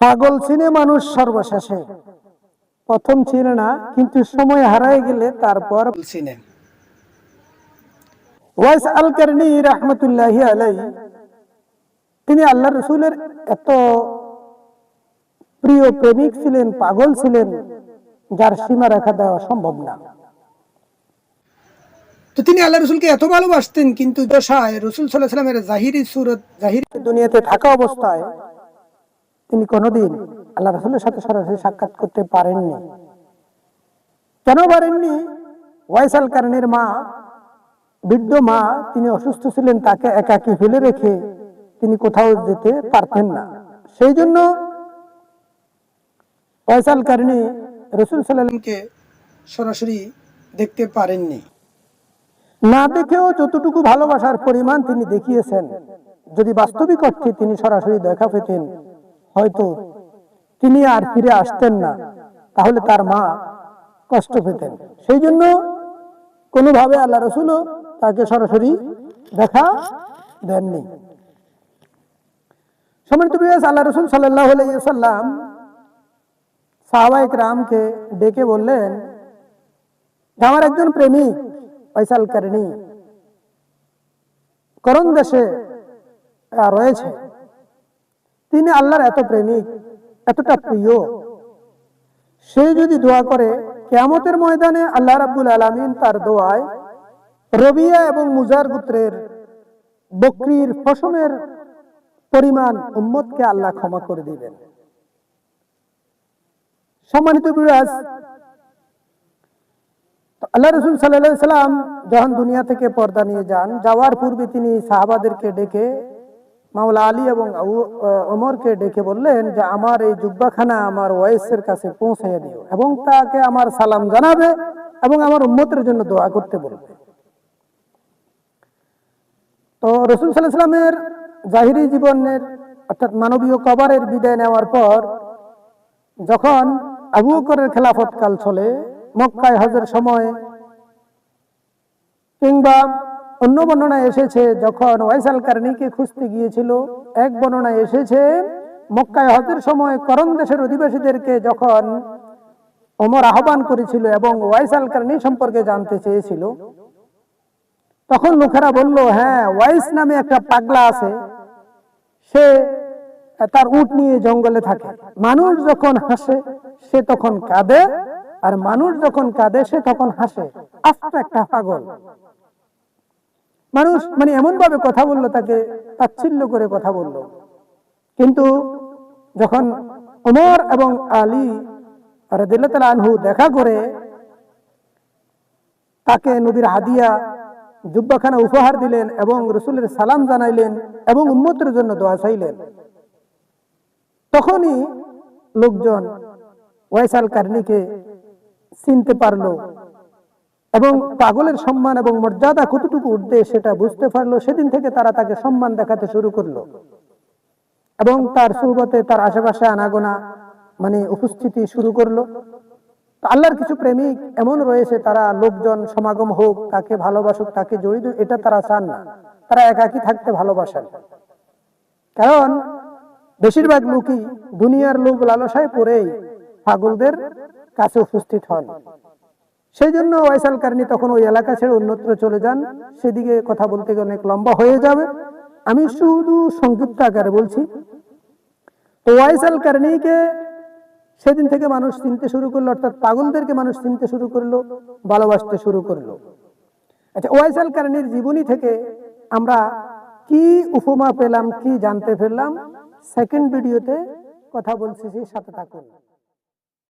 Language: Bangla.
পাগল চিনে মানুষ সর্বশেষে। প্রথম চিনে না কিন্তু সময় হারায় গেলে তারপর চিনে। ওয়াইস আল কারনি রহমতুল্লাহি আলাই তিনি আল্লাহ রসুলের এত প্রিয় প্রেমিক ছিলেন পাগল ছিলেন যার সীমা রেখা দেওয়া সম্ভব না। তো তিনি আল্লাহ রসুলকে এত ভালোবাসতেন কিন্তু দশায় রসুল সাল্লাহ সাল্লামের জাহিরি সুরত জাহিরি দুনিয়াতে থাকা অবস্থায় তিনি কোনোদিন আল্লাহ রসুলের সাথে সরাসরি সাক্ষাৎ করতে পারেননি। কেন পারেননি? ওয়াইসাল কারণের মা, বৃদ্ধ মা, তিনি অসুস্থ ছিলেন, তাকে একাকি ফেলে রেখে তিনি কোথাও যেতে পারতেন না। সেই জন্য ওয়াইসাল কারণে রসুল সাল্লামকে সরাসরি দেখতে পারেননি। না দেখেও যতটুকু ভালোবাসার পরিমাণ তিনি দেখিয়েছেন, যদি বাস্তবিক অর্থে তিনি সরাসরি দেখা পেতেন হয়তো তিনি আর ফিরে আসতেন না, তাহলে তার মা কষ্ট পেতেন। সেই জন্য কোনোভাবে আল্লাহ রসুলও তাকে সরাসরি দেখা দেননি। আল্লাহ রসুল রামকে ডেকে বললেন আমার একজন প্রেমিক ফয়সাল কারণী, করণ দেশে রয়েছে। তিনি আল্লাহর এত প্রেমিক, এতটা প্রিয়। সে যদি দোয়া করে, কেয়ামতের ময়দানে আল্লাহ রাব্বুল আলামিন তার দোয়ায় রবিয়া এবং মুজার গোত্রের বকরির ফসমের পরিমাণ উম্মতকে আল্লাহ ক্ষমা করে দিবেন। সম্মানিত বিরাজ আল্লাহ রসুল সাল্লাহ সাল্লাম যখন দুনিয়া থেকে পর্দা নিয়ে যান, যাওয়ার পূর্বে তিনি সাহাবাদেরকে ডেকে মাওলা আলী এবং ওমরকে ডেকে বললেন যে, আমার এই জুব্বাখানা আমার ওয়াইসের কাছে পৌঁছাইয়া দিও এবং তাকে আমার সালাম জানাবে এবং আমার উম্মতের জন্য দোয়া করতে বলবে। তো রসুল সাল্লামের জাহিরি জীবনের, অর্থাৎ মানবীয় কবরের বিদায় নেওয়ার পর, যখন আবু বকরের খেলাফত কাল চলে, মক্কায় হজের সময় কিংবা অন্য বর্ণনায় এসেছে, যখন ওয়াইসাল কারণীকে খুঁজতে গিয়েছিল, এক বর্ণনায় এসেছে, মক্কায় হজের সময় করণ দেশের অধিবাসীদেরকে যখন ওমর আহ্বান করেছিল এবং ওয়াইসাল কারণী সম্পর্কে জানতে চেয়েছিল, তখন লোকেরা বলল হ্যাঁ ওয়াইস নামে একটা পাগলা আছে, সে তার উট নিয়ে জঙ্গলে থাকে। মানুষ যখন হাসে, সে তখন কাঁদে, আর মানুষ যখন কাঁদে, সে তখন হাসে। আস্তে একটা পাগল। মানুষ মানে এমন ভাবে কথা বলল, তাকে তাচ্ছিল্য করে কথা বলল। কিন্তু যখন ওমর এবং আলী রাদিয়াল্লাহু আনহু দেখা করে, তাকে নবীর হাদিয়া, জুব্বাখানা উপহার দিলেন এবং রসুলের সালাম জানাইলেন এবং উম্মতের জন্য দোয়া চাইলেন। তখনই লোকজন ওয়াইসাল কারণীকে চিনতে পারল এবং পাগলের সম্মান এবং মর্যাদা কতটুকু উঠবে সেটা বুঝতে পারল। সেদিন থেকে তারা তাকে সম্মান দেখাতে শুরু করল। এবং তার সুরবতে তার আশেপাশে আনাগোনা মানে উপস্থিতি শুরু করল। আল্লাহর কিছু প্রেমিক এমন রয়েছে, তারা লোকজন, সমাগম হোক, তাকে ভালোবাসুক, তাকে জড়িত, এটা তারা চান না। তারা একাকী থাকতে ভালোবাসেন। কারণ বেশিরভাগ লোকই দুনিয়ার লোক লালসায় পড়েই পাগলদের কাছে উপস্থিত হন। সেই জন্য ওয়াইসাল কারণী তখন ওই এলাকা ছেড়ে অন্যত্র চলে যান। সেদিকে কথা বলতে গেলে অনেক লম্বা হয়ে যাবে। আমি শুধু সংক্ষিপ্ত আকারে বলছি তো ওয়াইসাল কারণীকে সেদিন থেকে মানুষ চিনতে শুরু করল, অর্থাৎ পাগলদেরকে মানুষ চিনতে শুরু করল, ভালোবাসতে শুরু করল। আচ্ছা ওয়াইসাল কারণীর জীবনী থেকে আমরা কি উপমা পেলাম, কি জানতে ফেললাম সেকেন্ড ভিডিওতে কথা বলছি সাথে থাকুন।